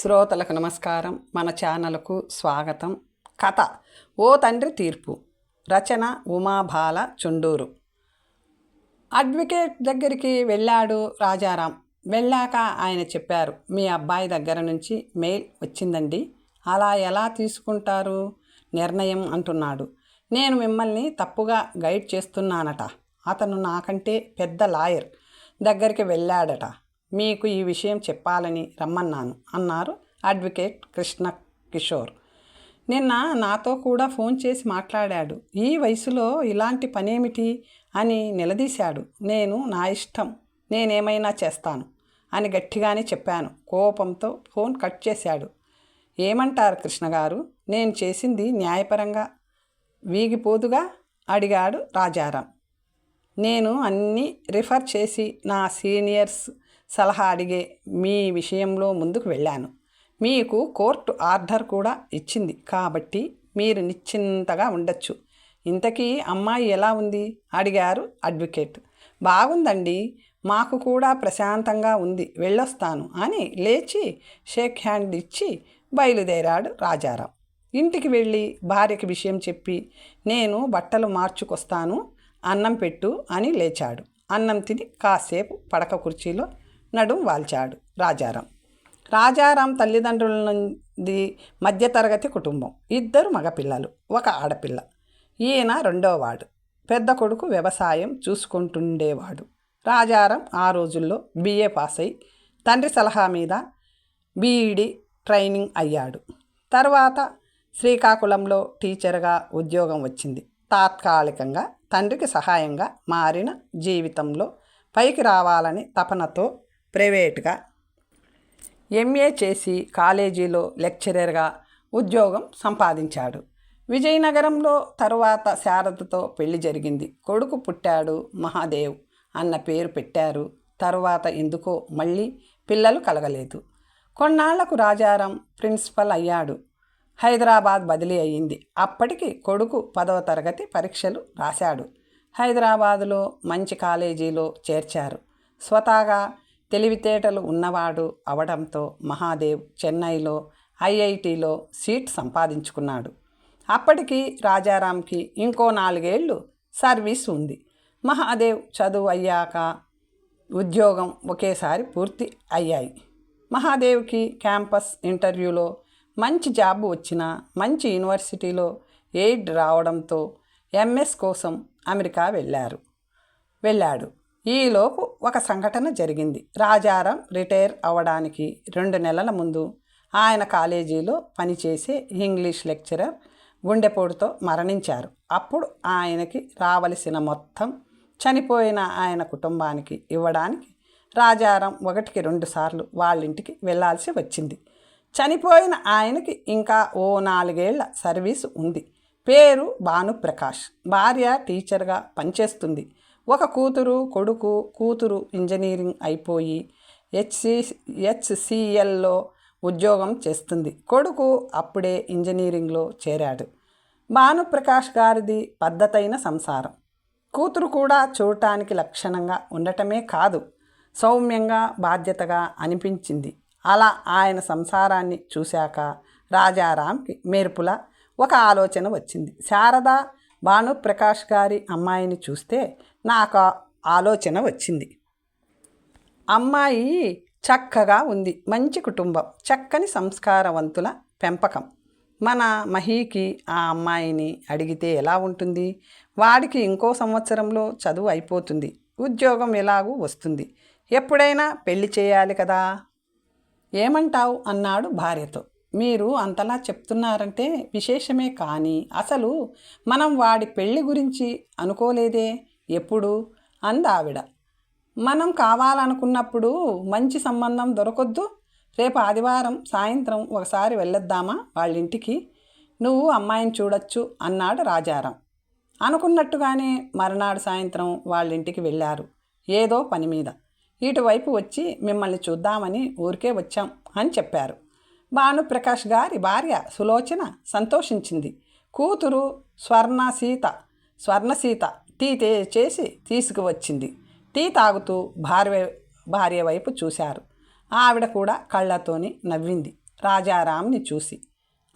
శ్రోతలకు నమస్కారం. మన ఛానల్కు స్వాగతం. కథ ఓ తండ్రి తీర్పు. రచన ఉమాబాల చుండూరు. అడ్వకేట్ దగ్గరికి వెళ్ళాడు రాజారాం. వెళ్ళాక ఆయన చెప్పారు మీ అబ్బాయి దగ్గర నుంచి మెయిల్ వచ్చిందండి. అలా ఎలా తీసుకుంటారు? నిర్ణయం అంటున్నాడు. నేను మిమ్మల్ని తప్పుగా గైడ్ చేస్తున్నానట. అతను నాకంటే పెద్ద లాయర్ దగ్గరికి వెళ్ళాడట. మీకు ఈ విషయం చెప్పాలని రమ్మన్నాను అన్నారు అడ్వకేట్ కృష్ణ కిషోర్. నిన్న నాతో కూడా ఫోన్ చేసి మాట్లాడాడు ఈ వయసులో ఇలాంటి పనేమిటి అని నిలదీశాడు. నేను నా ఇష్టం నేనేమైనా చేస్తాను అని గట్టిగానే చెప్పాను కోపంతో ఫోన్ కట్ చేశాడు. ఏమంటారు కృష్ణ గారు? నేను చేసింది న్యాయపరంగా? వీగిపోదుగా? అడిగాడు రాజారాం. నేను అన్నీ రిఫర్ చేసి నా సీనియర్స్ సలహా అడిగే మీ విషయంలో ముందుకు వెళ్ళాను. మీకు కోర్టు ఆర్డర్ కూడా ఇచ్చింది కాబట్టి మీరు నిశ్చింతగా ఉండొచ్చు. ఇంతకీ అమ్మాయి ఎలా ఉంది? అడిగారు అడ్వకేట్. బాగుందండి. మాకు కూడా ప్రశాంతంగా ఉంది. వెళ్ళొస్తాను అని లేచి షేక్ హ్యాండ్ ఇచ్చి బయలుదేరాడు రాజారావు ఇంటికి వెళ్ళి భార్యకి విషయం చెప్పి నేను బట్టలు మార్చుకొస్తాను అన్నం పెట్టు అని లేచాడు. అన్నం తిని కాసేపు పడక కుర్చీలో నడుం వాల్చాడు. రాజారాం. రాజారాం తల్లిదండ్రుల నుండి మధ్యతరగతి కుటుంబం. ఇద్దరు మగపిల్లలు ఒక ఆడపిల్ల. ఈయన రెండోవాడు పెద్ద కొడుకు వ్యవసాయం చూసుకుంటుండేవాడు. రాజారాం ఆ రోజుల్లో బీఏ పాస్ అయి తండ్రి సలహా మీద బీఈడి ట్రైనింగ్ అయ్యాడు. తర్వాత శ్రీకాకుళంలో టీచర్గా ఉద్యోగం వచ్చింది. తాత్కాలికంగా తండ్రికి సహాయంగా మారిన జీవితంలో పైకి రావాలని తపనతో ప్రైవేట్గా? ఎంఏ చేసి కాలేజీలో లెక్చరర్గా ఉద్యోగం సంపాదించాడు. విజయనగరంలో తరువాత శారదతో పెళ్ళి జరిగింది. కొడుకు పుట్టాడు మహాదేవ్ అన్న పేరు పెట్టారు. తరువాత ఎందుకో మళ్ళీ పిల్లలు కలగలేదు. కొన్నాళ్ళకు రాజారాం ప్రిన్సిపల్ అయ్యాడు. హైదరాబాద్ బదిలీ అయ్యింది. అప్పటికి కొడుకు పదవ తరగతి పరీక్షలు రాశాడు. హైదరాబాదులో మంచి కాలేజీలో చేర్చారు. స్వతహాగా తెలివితేటలు ఉన్నవాడు అవడంతో మహాదేవ్ చెన్నైలో ఐఐటిలో సీట్ సంపాదించుకున్నాడు. అప్పటికి రాజారాంకి ఇంకో నాలుగేళ్ళు సర్వీస్ ఉంది. మహాదేవ్ చదువు అయ్యాక ఉద్యోగం ఒకేసారి పూర్తి అయ్యాయి. మహాదేవ్కి క్యాంపస్ ఇంటర్వ్యూలో మంచి జాబ్ వచ్చిన మంచి యూనివర్సిటీలో ఎయిడ్ రావడంతో ఎంఎస్ కోసం అమెరికా వెళ్ళారు. వెళ్ళాడు. ఈలోపు ఒక సంఘటన జరిగింది. రాజారాం రిటైర్ అవ్వడానికి రెండు నెలల ముందు ఆయన కాలేజీలో పనిచేసే ఇంగ్లీష్ లెక్చరర్ గుండెపోటుతో మరణించారు. అప్పుడు ఆయనకి రావలసిన మొత్తం చనిపోయిన ఆయన కుటుంబానికి ఇవ్వడానికి రాజారాం ఒకటికి రెండు సార్లు వాళ్ళింటికి వెళ్ళాల్సి వచ్చింది. చనిపోయిన ఆయనకి ఇంకా ఓ నాలుగేళ్ళ సర్వీసు ఉంది. పేరు భానుప్రకాష్. భార్య టీచర్గా పనిచేస్తుంది. ఒక కూతురు కొడుకు కూతురు ఇంజనీరింగ్ అయిపోయి హెచ్సి హెచ్సిఎల్లో ఉద్యోగం చేస్తుంది. కొడుకు అప్పుడే ఇంజనీరింగ్లో చేరాడు. భానుప్రకాష్ గారిది పద్ధతైన సంసారం. కూతురు కూడా చూడటానికి లక్షణంగా ఉండటమే కాదు సౌమ్యంగా బాధ్యతగా అనిపించింది. అలా ఆయన సంసారాన్ని చూశాక రాజారాంకి మెరుపుల ఒక ఆలోచన వచ్చింది. శారద భానుప్రకాష్ గారి అమ్మాయిని చూస్తే నాకు ఆలోచన వచ్చింది. అమ్మాయి చక్కగా ఉంది. మంచి కుటుంబం. చక్కని సంస్కారవంతుల పెంపకం. మన మహీకి ఆ అమ్మాయిని అడిగితే ఎలా ఉంటుంది? వాడికి ఇంకో సంవత్సరంలో చదువు అయిపోతుంది. ఉద్యోగం ఎలాగూ వస్తుంది. ఎప్పుడైనా పెళ్ళి చేయాలి కదా? ఏమంటావు? అన్నాడు భార్యతో. మీరు అంతలా చెప్తున్నారంటే విశేషమే కానీ అసలు మనం వాడి పెళ్ళి గురించి అనుకోలేదే? ఎప్పుడు? అందావిడ. మనం కావాలనుకున్నప్పుడు మంచి సంబంధం దొరకొద్దు. రేపు ఆదివారం సాయంత్రం ఒకసారి వెళ్ళొద్దామా వాళ్ళ ఇంటికి నువ్వు అమ్మాయిని చూడొచ్చు అన్నాడు రాజారాం. అనుకున్నట్టుగానే మరునాడు సాయంత్రం వాళ్ళింటికి వెళ్ళారు. ఏదో పని మీద. ఇటువైపు వచ్చి మిమ్మల్ని చూద్దామని ఊరికే వచ్చాం అని చెప్పారు. భానుప్రకాష్ గారి భార్య సులోచన సంతోషించింది. కూతురు స్వర్ణ సీత స్వర్ణసీత. టీ తే చేసి తీసుకువచ్చింది. టీ తాగుతూ భార్య భార్య వైపు చూశారు. ఆవిడ కూడా కళ్ళతోని నవ్వింది. రాజారాంని చూసి.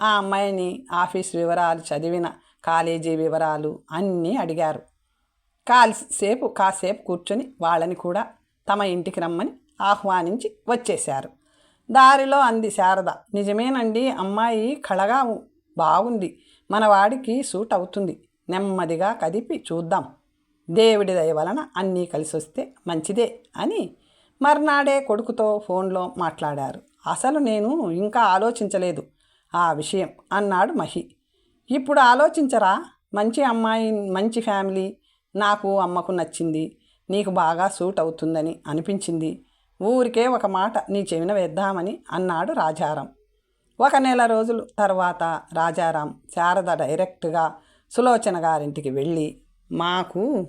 ఆ అమ్మాయిని ఆఫీస్ వివరాలు చదివిన కాలేజీ వివరాలు అన్నీ అడిగారు. కాసేపు కాసేపు కూర్చొని వాళ్ళని కూడా తమ ఇంటికి రమ్మని ఆహ్వానించి వచ్చేశారు. దారిలో అంది శారద. నిజమేనండి అమ్మాయి కళగా బాగుంది మన వాడికి సూట్ అవుతుంది నెమ్మదిగా కదిపి చూద్దాం. దేవుడి దయ వలన అన్నీ కలిసి వస్తే మంచిదే అని మర్నాడే కొడుకుతో ఫోన్లో మాట్లాడారు. అసలు నేను ఇంకా ఆలోచించలేదు. ఆ విషయం అన్నాడు మహి. ఇప్పుడు ఆలోచించరా? మంచి అమ్మాయి మంచి ఫ్యామిలీ నాకు అమ్మకు నచ్చింది నీకు బాగా సూట్ అవుతుందని అనిపించింది. ఊరికే ఒక మాట నీ చెవిన వేద్దామని అన్నాడు రాజారాం. ఒక నెల రోజులు తర్వాత రాజారాం శారద డైరెక్ట్గా సులోచన గారింటికి వెళ్ళి మాకు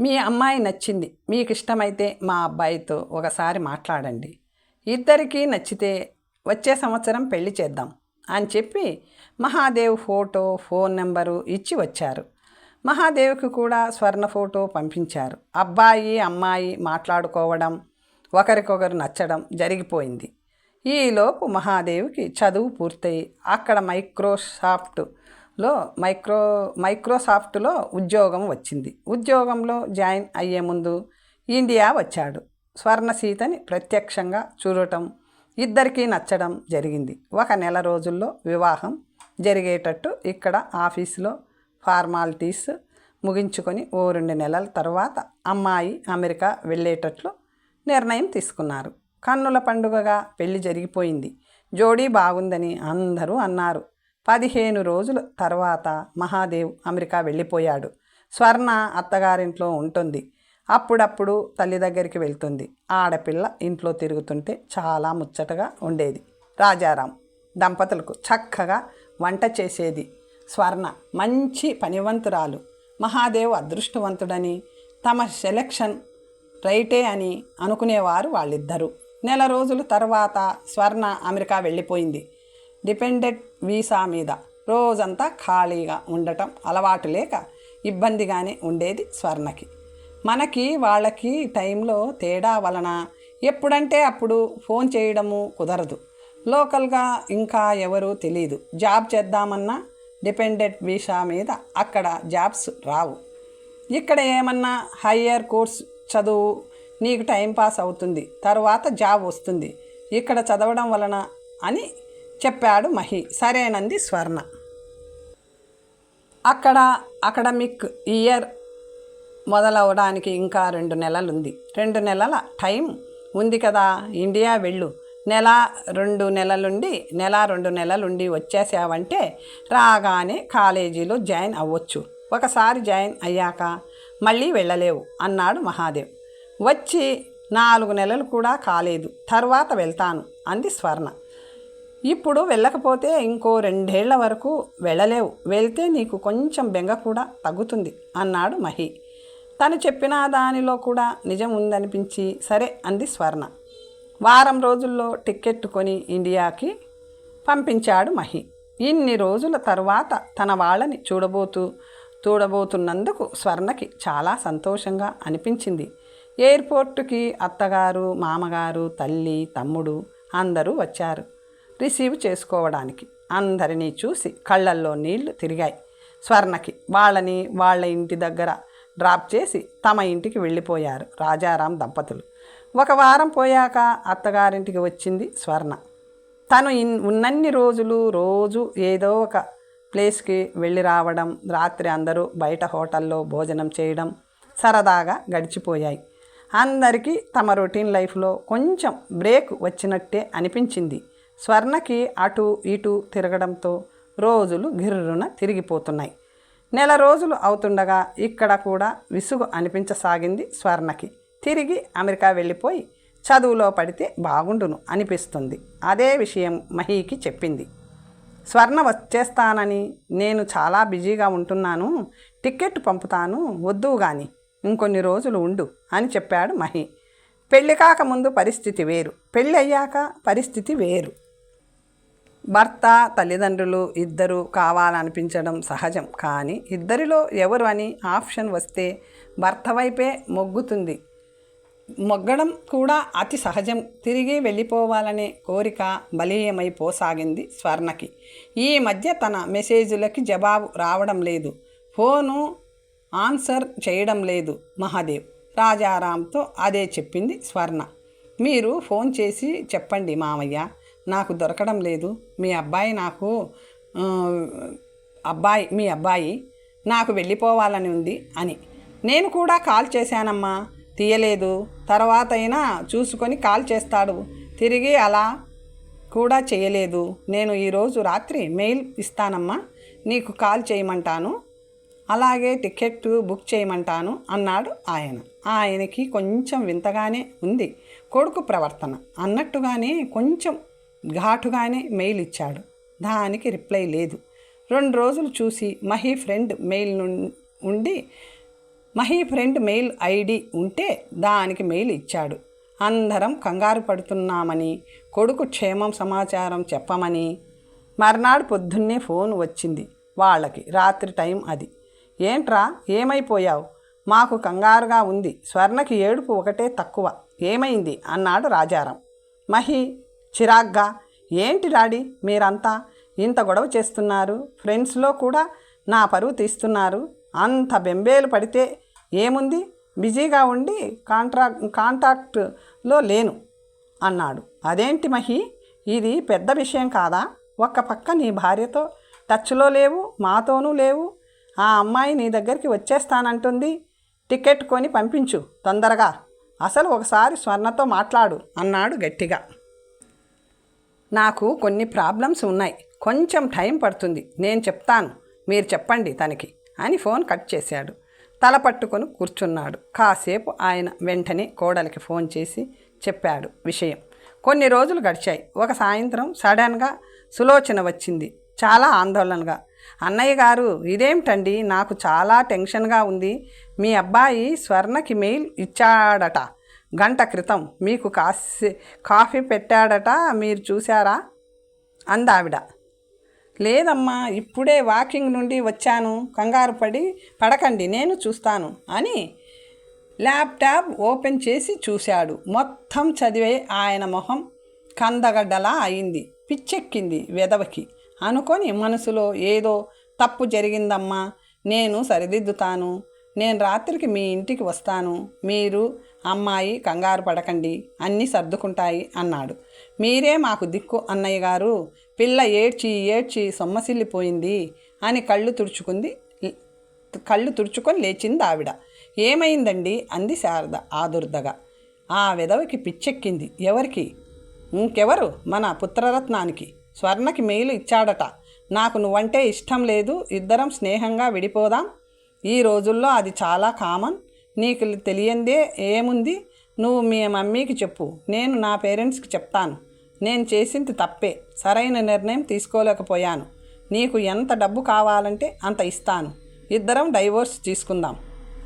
మీ అమ్మాయి నచ్చింది మీకు ఇష్టమైతే మా అబ్బాయితో ఒకసారి మాట్లాడండి. ఇద్దరికీ నచ్చితే వచ్చే సంవత్సరం పెళ్ళి చేద్దాం అని చెప్పి మహాదేవ్ ఫోటో ఫోన్ నెంబరు ఇచ్చి వచ్చారు. మహాదేవ్కి కూడా స్వర్ణ ఫోటో పంపించారు. అబ్బాయి అమ్మాయి మాట్లాడుకోవడం ఒకరికొకరు నచ్చడం జరిగిపోయింది. ఈలోపు మహాదేవ్కి చదువు పూర్తయి అక్కడ మైక్రోసాఫ్ట్ లో మైక్రో మైక్రోసాఫ్ట్లో ఉద్యోగం వచ్చింది. ఉద్యోగంలో జాయిన్ అయ్యే ముందు ఇండియా వచ్చాడు. స్వర్ణ సీతని ప్రత్యక్షంగా చూడటం ఇద్దరికీ నచ్చడం జరిగింది. ఒక నెల రోజుల్లో వివాహం జరిగేటట్టు ఇక్కడ ఆఫీసులో ఫార్మాలిటీస్ ముగించుకొని ఓ రెండు నెలల తర్వాత అమ్మాయి అమెరికా వెళ్ళేటట్లు నిర్ణయం తీసుకున్నారు. కన్నుల పండుగగా పెళ్ళి జరిగిపోయింది. జోడీ బాగుందని అందరూ అన్నారు. పదిహేను రోజుల తర్వాత మహాదేవ్ అమెరికా వెళ్ళిపోయాడు. స్వర్ణ అత్తగారింట్లో ఉంటుంది. అప్పుడప్పుడు తల్లి దగ్గరికి వెళ్తుంది. ఆడపిల్ల ఇంట్లో తిరుగుతుంటే చాలా ముచ్చటగా ఉండేది. రాజారాం దంపతులకు చక్కగా వంట చేసేది. స్వర్ణ మంచి పనివంతురాలు. మహాదేవ్ అదృష్టవంతుడని తమ సెలక్షన్ రైటే అని అనుకునేవారు వాళ్ళిద్దరూ. నెల రోజుల తర్వాత స్వర్ణ అమెరికా వెళ్ళిపోయింది. డిపెండెంట్ వీసా మీద రోజంతా ఖాళీగా ఉండటం అలవాటు లేక ఇబ్బందిగానే ఉండేది స్వర్ణకి. మనకి వాళ్ళకి టైంలో తేడా వలన ఎప్పుడంటే అప్పుడు ఫోన్ చేయడము కుదరదు. లోకల్గా ఇంకా ఎవరూ తెలియదు జాబ్ చేద్దామన్నా డిపెండెంట్ వీసా మీద అక్కడ జాబ్స్ రావు. ఇక్కడ ఏమన్నా హయ్యర్ కోర్స్ చదువు నీకు టైం పాస్ అవుతుంది. తర్వాత జాబ్ వస్తుంది. ఇక్కడ చదవడం వలన అని చెప్పాడు మహి. సరేనంది స్వర్ణ. అక్కడ అకాడమిక్ ఇయర్ మొదలవడానికి ఇంకా రెండు నెలలుంది. రెండు నెలల టైం ఉంది కదా. ఇండియా వెళ్ళు. నెల రెండు నెలలుండి నెల రెండు నెలలుండి వచ్చేసావంటే రాగానే కాలేజీలో జాయిన్ అవ్వచ్చు. ఒకసారి జాయిన్ అయ్యాక మళ్ళీ వెళ్ళలేవు అన్నాడు మహాదేవ్. వచ్చి నాలుగు నెలలు కూడా కాలేదు. తర్వాత వెళ్తాను అంది స్వర్ణ. ఇప్పుడు వెళ్ళకపోతే ఇంకో రెండేళ్ళ వరకు వెళ్ళలేవు. వెళ్తే నీకు కొంచెం బెంగ కూడా తగ్గుతుంది అన్నాడు మహి. తను చెప్పిన దానిలో కూడా నిజం ఉందనిపించి సరే అంది స్వర్ణ. వారం రోజుల్లో టిక్కెట్ కొని ఇండియాకి పంపించాడు మహి. ఇన్ని రోజుల తర్వాత తన వాళ్ళని చూడబోతూ చూడబోతున్నందుకు స్వర్ణకి చాలా సంతోషంగా అనిపించింది. ఎయిర్పోర్టుకి అత్తగారు మామగారు తల్లి తమ్ముడు అందరూ వచ్చారు. రిసీవ్ చేసుకోవడానికి. అందరినీ చూసి కళ్ళల్లో నీళ్ళు తిరిగాయి. స్వర్ణకి వాళ్ళని వాళ్ళ ఇంటి దగ్గర డ్రాప్ చేసి తమ ఇంటికి వెళ్ళిపోయారు రాజారాం దంపతులు. ఒక వారం పోయాక అత్తగారింటికి వచ్చింది స్వర్ణ. తను ఇన్ ఉన్నన్ని రోజులు రోజు ఏదో ఒక ప్లేస్కి వెళ్ళి రావడం రాత్రి అందరూ బయట హోటల్లో భోజనం చేయడం సరదాగా గడిచిపోయాయి. అందరికీ తమ రొటీన్ లైఫ్లో కొంచెం బ్రేక్ వచ్చినట్టే అనిపించింది. స్వర్ణకి అటు ఇటు తిరగడంతో రోజులు గిర్రున తిరిగిపోతున్నాయి. నెల రోజులు అవుతుండగా ఇక్కడ కూడా విసుగు అనిపించసాగింది స్వర్ణకి. తిరిగి అమెరికా వెళ్ళిపోయి చదువులో పడితే బాగుండును అనిపిస్తుంది. అదే విషయం మహీకి చెప్పింది. స్వర్ణ వచ్చేస్తానని నేను చాలా బిజీగా ఉంటున్నాను. టికెట్ పంపుతాను. వద్దు గాని ఇంకొన్ని రోజులు ఉండు అని చెప్పాడు మహి. పెళ్ళి కాకముందు పరిస్థితి వేరు. పెళ్ళి అయ్యాక పరిస్థితి వేరు. భర్త తల్లిదండ్రులు ఇద్దరు కావాలనిపించడం సహజం. కానీ ఇద్దరిలో ఎవరు అని ఆప్షన్ వస్తే భర్త వైపే మొగ్గుతుంది. మొగ్గడం కూడా అతి సహజం. తిరిగి వెళ్ళిపోవాలనే కోరిక బలీయమైపోసాగింది స్వర్ణకి. ఈ మధ్య తన మెసేజ్లకి జవాబు రావడం లేదు. ఫోను ఆన్సర్ చేయడం లేదు మహాదేవ్. రాజారాంతో అదే చెప్పింది స్వర్ణ. మీరు ఫోన్ చేసి చెప్పండి మామయ్య. నాకు దొరకడం లేదు. మీ అబ్బాయి నాకు అబ్బాయి మీ అబ్బాయి నాకు వెళ్ళిపోవాలని ఉంది అని. నేను కూడా కాల్ చేశానమ్మా. తీయలేదు. తర్వాత అయినా చూసుకొని కాల్ చేస్తాడు. తిరిగి అలా కూడా చేయలేదు. నేను ఈరోజు రాత్రి మెయిల్ ఇస్తానమ్మా. నీకు కాల్ చేయమంటాను. అలాగే టికెట్ బుక్ చేయమంటాను అన్నాడు ఆయన. ఆయనకి కొంచెం వింతగానే ఉంది. కొడుకు ప్రవర్తన. అన్నట్టుగానే కొంచెం ఘాటుగానే మెయిల్ ఇచ్చాడు. దానికి రిప్లై లేదు. రెండు రోజులు చూసి మహి ఫ్రెండ్ మెయిల్ ఉండి మహి ఫ్రెండ్ మెయిల్ ఐడి ఉంటే దానికి మెయిల్ ఇచ్చాడు. అందరం కంగారు పడుతున్నామని కొడుకు క్షేమం సమాచారం చెప్పమని మర్నాడు పొద్దున్నే ఫోన్ వచ్చింది వాళ్ళకి. రాత్రి టైం అది. ఏంట్రా ఏమైపోయావు? మాకు కంగారుగా ఉంది. స్వర్ణకి ఏడుపు ఒకటే తక్కువ. ఏమైంది? అన్నాడు రాజారాం. మహి చిరాగ్గా ఏంటి డాడీ మీరంతా ఇంత గొడవ చేస్తున్నారు? ఫ్రెండ్స్లో కూడా నా పరువు తీస్తున్నారు. అంత బెంబేలు పడితే ఏముంది? బిజీగా ఉండి కాంట్రా కాంటాక్ట్లో లేను అన్నాడు. అదేంటి మహి? ఇది పెద్ద విషయం కాదా? ఒక్క పక్క నీ భార్యతో టచ్లో లేవు మాతోనూ లేవు. ఆ అమ్మాయి నీ దగ్గరికి వచ్చేస్తానంటుంది. టికెట్ కొని పంపించు తొందరగా. అసలు ఒకసారి స్వర్ణతో మాట్లాడు అన్నాడు గట్టిగా. నాకు కొన్ని ప్రాబ్లమ్స్ ఉన్నాయి. కొంచెం టైం పడుతుంది. నేను చెప్తాను. మీరు చెప్పండి తనకి అని ఫోన్ కట్ చేశాడు. తల పట్టుకొని కూర్చున్నాడు. కాసేపు ఆయన వెంటనే కోడలికి ఫోన్ చేసి చెప్పాడు విషయం. కొన్ని రోజులు గడిచాయి. ఒక సాయంత్రం సడన్గా సులోచన వచ్చింది. చాలా ఆందోళనగా. అన్నయ్య గారు ఇదేమిటండి నాకు చాలా టెన్షన్గా ఉంది. మీ అబ్బాయి స్వర్ణకి మెయిల్ ఇచ్చాడట. గంట క్రితం మీకు కాసే కాఫీ పెట్టాడట మీరు చూసారా అందావిడ. లేదమ్మా ఇప్పుడే వాకింగ్ నుండి వచ్చాను. కంగారు పడి పడకండి నేను చూస్తాను అని ల్యాప్టాప్ ఓపెన్ చేసి చూశాడు. మొత్తం చదివే ఆయన మొహం కందగడ్డలా అయింది. పిచ్చెక్కింది వెదవకి. అనుకొని మనసులో ఏదో తప్పు జరిగిందమ్మా నేను సరిదిద్దుతాను. నేను రాత్రికి మీ ఇంటికి వస్తాను. మీరు అమ్మాయి కంగారు పడకండి. అన్నీ సర్దుకుంటాయి అన్నాడు. మీరే మాకు దిక్కు అన్నయ్య గారు. పిల్ల ఏడ్చి ఏడ్చి సొమ్మసిల్లిపోయింది అని కళ్ళు తుడుచుకుంది కళ్ళు తుడుచుకొని లేచింది ఆవిడ. ఏమైందండి? అంది శారద ఆదుర్దగా. ఆ విధవకి పిచ్చెక్కింది. ఎవరికి? ఇంకెవరు? మన పుత్రరత్నానికి. స్వర్ణకి మెయిల్ ఇచ్చాడట. నాకు నువ్వంటే ఇష్టం లేదు. ఇద్దరం స్నేహంగా విడిపోదాం. ఈ రోజుల్లో అది చాలా కామన్. నీకు తెలియందే ఏముంది? నువ్వు మీ మమ్మీకి చెప్పు. నేను నా పేరెంట్స్కి చెప్తాను. నేను చేసింది తప్పే. సరైన నిర్ణయం తీసుకోలేకపోయాను. నీకు ఎంత డబ్బు కావాలంటే అంత ఇస్తాను. ఇద్దరం డైవోర్స్ తీసుకుందాం.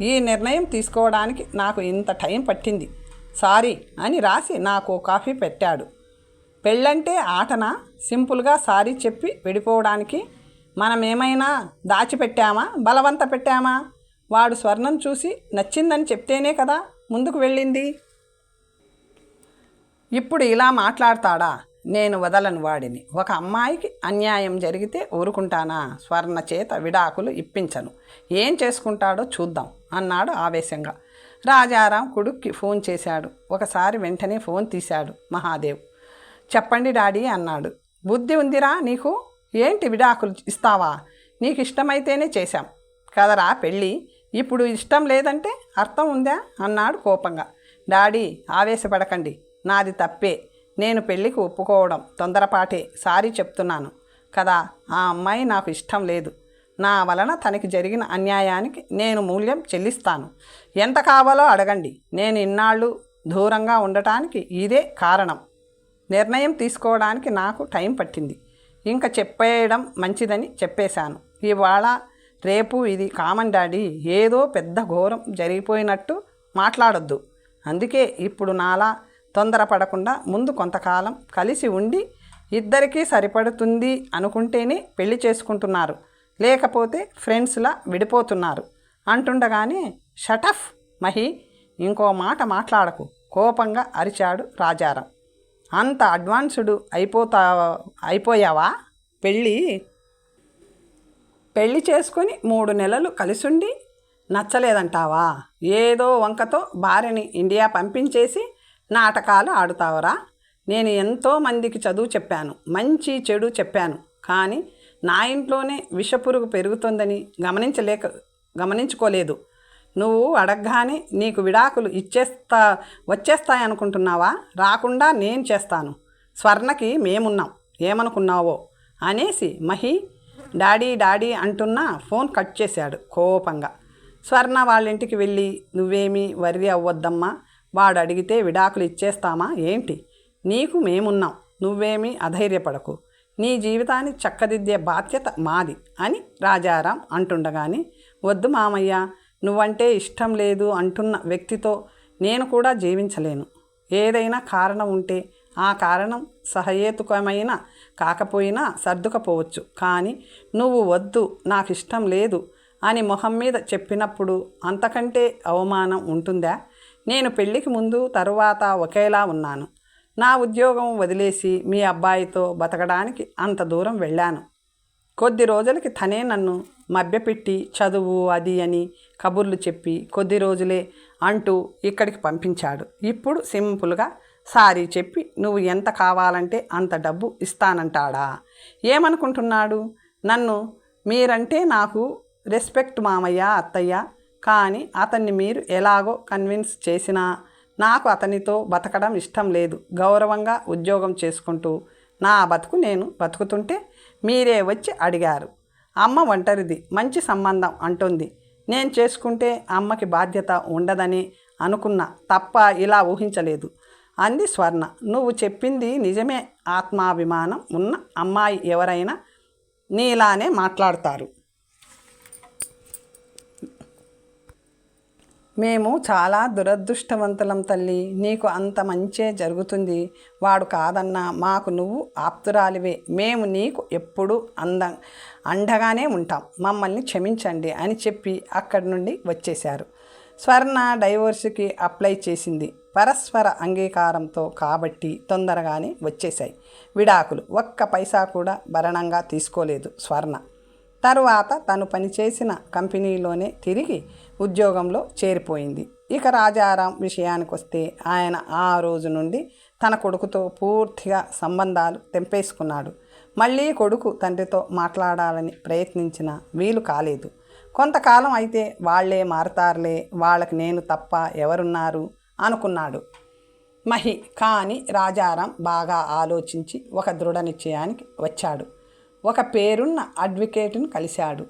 ఈ నిర్ణయం తీసుకోవడానికి నాకు ఇంత టైం పట్టింది. సారీ అని రాసి నాకు కాఫీ పెట్టాడు. పెళ్ళంటే ఆటనా? సింపుల్గా సారీ చెప్పి విడిపోవడానికి మనం ఏమైనా దాచిపెట్టామా? బలవంత పెట్టామా వాడు స్వర్ణం చూసి నచ్చిందని చెప్తేనే కదా ముందుకు వెళ్ళింది. ఇప్పుడు ఇలా మాట్లాడతాడా? నేను వదలను వాడిని. ఒక అమ్మాయికి అన్యాయం జరిగితే ఊరుకుంటానా? స్వర్ణ చేత విడాకులు ఇప్పించను. ఏం చేసుకుంటాడో చూద్దాం అన్నాడు ఆవేశంగా. రాజారాం కొడుక్కి ఫోన్ చేశాడు. ఒకసారి వెంటనే ఫోన్ తీశాడు మహాదేవ్. చెప్పండి డాడీ అన్నాడు. బుద్ధి ఉందిరా నీకు? ఏంటి విడాకులు ఇస్తావా? నీకు ఇష్టమైతేనే చేశాం. కదరా పెళ్ళి? ఇప్పుడు ఇష్టం లేదంటే అర్థం ఉందా? అన్నాడు కోపంగా. డాడీ ఆవేశపడకండి. నాది తప్పే. నేను పెళ్ళికి ఒప్పుకోవడం తొందరపాటే. సారీ చెప్తున్నాను. కదా ఆ అమ్మాయి నాకు ఇష్టం లేదు. నా వలన తనకి జరిగిన అన్యాయానికి నేను మూల్యం చెల్లిస్తాను. ఎంత కావాలో అడగండి. నేను ఇన్నాళ్ళు దూరంగా ఉండటానికి ఇదే కారణం. నిర్ణయం తీసుకోవడానికి నాకు టైం పట్టింది. ఇంకా చెప్పేయడం మంచిదని చెప్పేశాను. ఇవాళ రేపు ఇది కామన్ డాడీ ఏదో పెద్ద ఘోరం జరిగిపోయినట్టు మాట్లాడొద్దు. అందుకే ఇప్పుడు నాలా తొందరపడకుండా ముందు కొంతకాలం కలిసి ఉండి ఇద్దరికీ సరిపడుతుంది అనుకుంటేనే పెళ్ళి చేసుకుంటున్నారు. లేకపోతే ఫ్రెండ్స్లా విడిపోతున్నారు. అంటుండగానే షటఫ్ మహి ఇంకో మాట మాట్లాడకు కోపంగా అరిచాడు రాజారాం. అంత అడ్వాన్స్డ్ అయిపోతా అయిపోయావా? పెళ్ళి పెళ్ళి చేసుకొని మూడు నెలలు కలిసుండి నచ్చలేదంటావా? ఏదో వంకతో భార్యని ఇండియా పంపించేసి నాటకాలు ఆడుతావరా. నేను ఎంతో మందికి చదువు చెప్పాను మంచి చెడు చెప్పాను. కానీ నా ఇంట్లోనే విషపురుగు పెరుగుతుందని గమనించలేక గమనించుకోలేదు. నువ్వు అడగగానే నీకు విడాకులు ఇచ్చేస్తా వచ్చేస్తాయనుకుంటున్నావా? రాకుండా నేను చేస్తాను. స్వర్ణకి మేమున్నాం. ఏమనుకున్నావో? అనేసి మహి డాడీ డాడీ అంటున్నా ఫోన్ కట్ చేశాడు కోపంగా. స్వర్ణ వాళ్ళ ఇంటికి వెళ్ళి నువ్వేమీ వరి అవ్వద్దమ్మా. వాడు అడిగితే విడాకులు ఇచ్చేస్తామా? ఏంటి? నీకు మేమున్నాం. నువ్వేమీ అధైర్యపడకు. నీ జీవితాన్ని చక్కదిద్దే బాధ్యత మాది అని రాజారాం అంటుండగానే వద్దు మామయ్య. నువ్వంటే ఇష్టం లేదు అంటున్న వ్యక్తితో నేను కూడా జీవించలేను. ఏదైనా కారణం ఉంటే ఆ కారణం సహేతుకమైన కాకపోయినా సర్దుకపోవచ్చు. కానీ నువ్వు వద్దు నాకు ఇష్టం లేదు అని మొహం మీద చెప్పినప్పుడు అంతకంటే అవమానం ఉంటుందా? నేను పెళ్ళికి ముందు తరువాత ఒకేలా ఉన్నాను. నా ఉద్యోగం వదిలేసి మీ అబ్బాయితో బతకడానికి అంత దూరం వెళ్ళాను. కొద్ది రోజులకి తనే నన్ను మభ్యపెట్టి చదువు అది అని కబుర్లు చెప్పి కొద్ది రోజులే అంటూ ఇక్కడికి పంపించాడు. ఇప్పుడు సింపుల్గా సారీ చెప్పి నువ్వు ఎంత కావాలంటే అంత డబ్బు ఇస్తానంటాడా? ఏమనుకుంటున్నాడు? నన్ను మీరంటే నాకు రెస్పెక్ట్ మామయ్య అత్తయ్య కానీ అతన్ని మీరు ఎలాగో కన్విన్స్ చేసినా నాకు అతనితో బతకడం ఇష్టం లేదు. గౌరవంగా ఉద్యోగం చేసుకుంటూ నా బతుకు నేను బతుకుతుంటే మీరే వచ్చి అడిగారు. అమ్మ ఒంటరిది మంచి సంబంధం అంటుంది. నేను చేసుకుంటే అమ్మకి బాధ్యత ఉండదని అనుకున్నా తప్ప ఇలా ఊహించలేదు. అంది స్వర్ణ. నువ్వు చెప్పింది నిజమే. ఆత్మాభిమానం ఉన్న అమ్మాయి ఎవరైనా నీలానే మాట్లాడతారు. మేము చాలా దురదృష్టవంతులం తల్లి. నీకు అంత మంచే జరుగుతుంది. వాడు కాదన్నా మాకు నువ్వు ఆప్తురాలివే. మేము నీకు ఎప్పుడూ అందం అండగానే ఉంటాం. మమ్మల్ని క్షమించండి అని చెప్పి అక్కడి నుండి వచ్చేశారు. స్వర్ణ డైవోర్స్కి అప్లై చేసింది. పరస్పర అంగీకారంతో కాబట్టి తొందరగానే వచ్చేశాయి. విడాకులు. ఒక్క పైసా కూడా భరణంగా తీసుకోలేదు స్వర్ణ. తరువాత తను పనిచేసిన కంపెనీలోనే తిరిగి ఉద్యోగంలో చేరిపోయింది. ఇక రాజారాం విషయానికి వస్తే ఆయన ఆ రోజు నుండి తన కొడుకుతో పూర్తిగా సంబంధాలు తెంపేసుకున్నాడు. మళ్ళీ కొడుకు తండ్రితో మాట్లాడాలని ప్రయత్నించిన వీలు కాలేదు. కొంతకాలం అయితే వాళ్ళే మారతారులే వాళ్ళకి నేను తప్ప ఎవరున్నారు అనుకున్నాడు. మహి కానీ రాజారాం బాగా ఆలోచించి ఒక దృఢ నిశ్చయానికి వచ్చాడు. ఒక పేరున్న అడ్వకేట్ను కలిశాడు.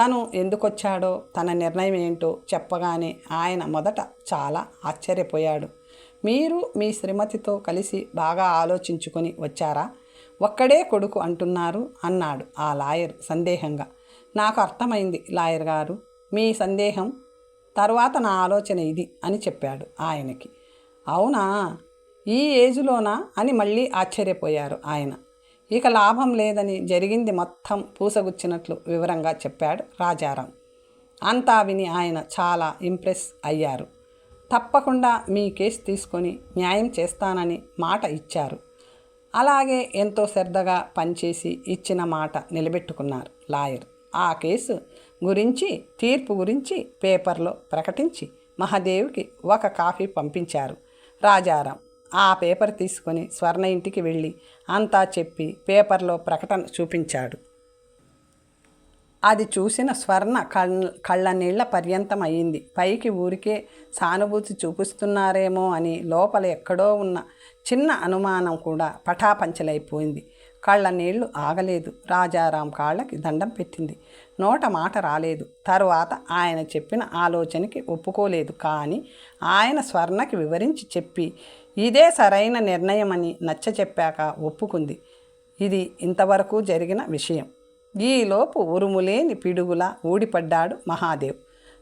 తను ఎందుకొచ్చాడో తన నిర్ణయం ఏంటో చెప్పగానే ఆయన మొదట చాలా ఆశ్చర్యపోయాడు. మీరు మీ శ్రీమతితో కలిసి బాగా ఆలోచించుకొని వచ్చారా? ఒక్కడే కొడుకు అంటున్నారు అన్నాడు ఆ లాయర్ సందేహంగా. నాకు అర్థమైంది లాయర్ గారు మీ సందేహం తర్వాత నా ఆలోచన ఇది అని చెప్పాడు ఆయనకి. అవునా? ఈ ఏజ్లోనా? అని మళ్ళీ ఆశ్చర్యపోయారు ఆయన. ఇక లాభం లేదని జరిగింది మొత్తం పూసగుచ్చినట్లు వివరంగా చెప్పాడు రాజారాం. అంతా విని ఆయన చాలా ఇంప్రెస్ అయ్యారు. తప్పకుండా మీ కేసు తీసుకొని న్యాయం చేస్తానని మాట ఇచ్చారు. అలాగే ఎంతో శ్రద్ధగా పనిచేసి ఇచ్చిన మాట నిలబెట్టుకున్నారు లాయర్. ఆ కేసు గురించి తీర్పు గురించి పేపర్లో ప్రకటించి మహాదేవ్కి ఒక కాఫీ పంపించారు రాజారాం. ఆ పేపర్ తీసుకొని స్వర్ణ ఇంటికి వెళ్ళి అంతా చెప్పి పేపర్లో ప్రకటన చూపించాడు. అది చూసిన స్వర్ణ కళ్ళ కళ్ళ నీళ్ళ పర్యంతం అయ్యింది పైకి ఊరికే సానుభూతి చూపిస్తున్నారేమో అని లోపల ఎక్కడో ఉన్న చిన్న అనుమానం కూడా పటాపంచలైపోయింది. కళ్ళ నీళ్ళు ఆగలేదు. రాజారాం కాళ్ళకి దండం పెట్టింది. నోట మాట రాలేదు. తరువాత ఆయన చెప్పిన ఆలోచనకి ఒప్పుకోలేదు. కానీ ఆయన స్వర్ణకి వివరించి చెప్పి ఇదే సరైన నిర్ణయమని నచ్చ చెప్పాక ఒప్పుకుంది. ఇది ఇంతవరకు జరిగిన విషయం. ఈలోపు ఉరుములేని పిడుగులా ఊడిపడ్డాడు మహాదేవ్.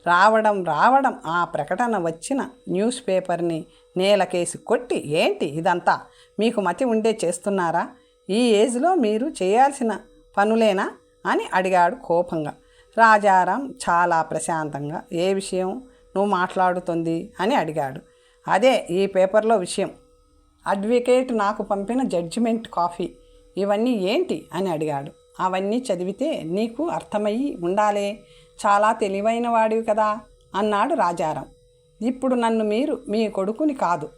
రావడం రావడం ఆ ప్రకటన వచ్చిన న్యూస్ పేపర్ని నేలకేసి కొట్టి ఏంటి ఇదంతా? మీకు మతి ఉండే చేస్తున్నారా? ఈ ఏజ్లో మీరు చేయాల్సిన పనులేనా? అని అడిగాడు కోపంగా. రాజారాం చాలా ప్రశాంతంగా ఏ విషయం? నువ్వు మాట్లాడుతుంది? అని అడిగాడు. అదే ఈ పేపర్లో విషయం. అడ్వకేట్ నాకు పంపిన జడ్జిమెంట్ కాఫీ. ఇవన్నీ ఏంటి? అని అడిగాడు. అవన్నీ చదివితే నీకు అర్థమయ్యి ఉండాలే. చాలా తెలివైన వాడివి కదా అన్నాడు రాజారాం. ఇప్పుడు నన్ను మీరు మీ కొడుకుని కాదు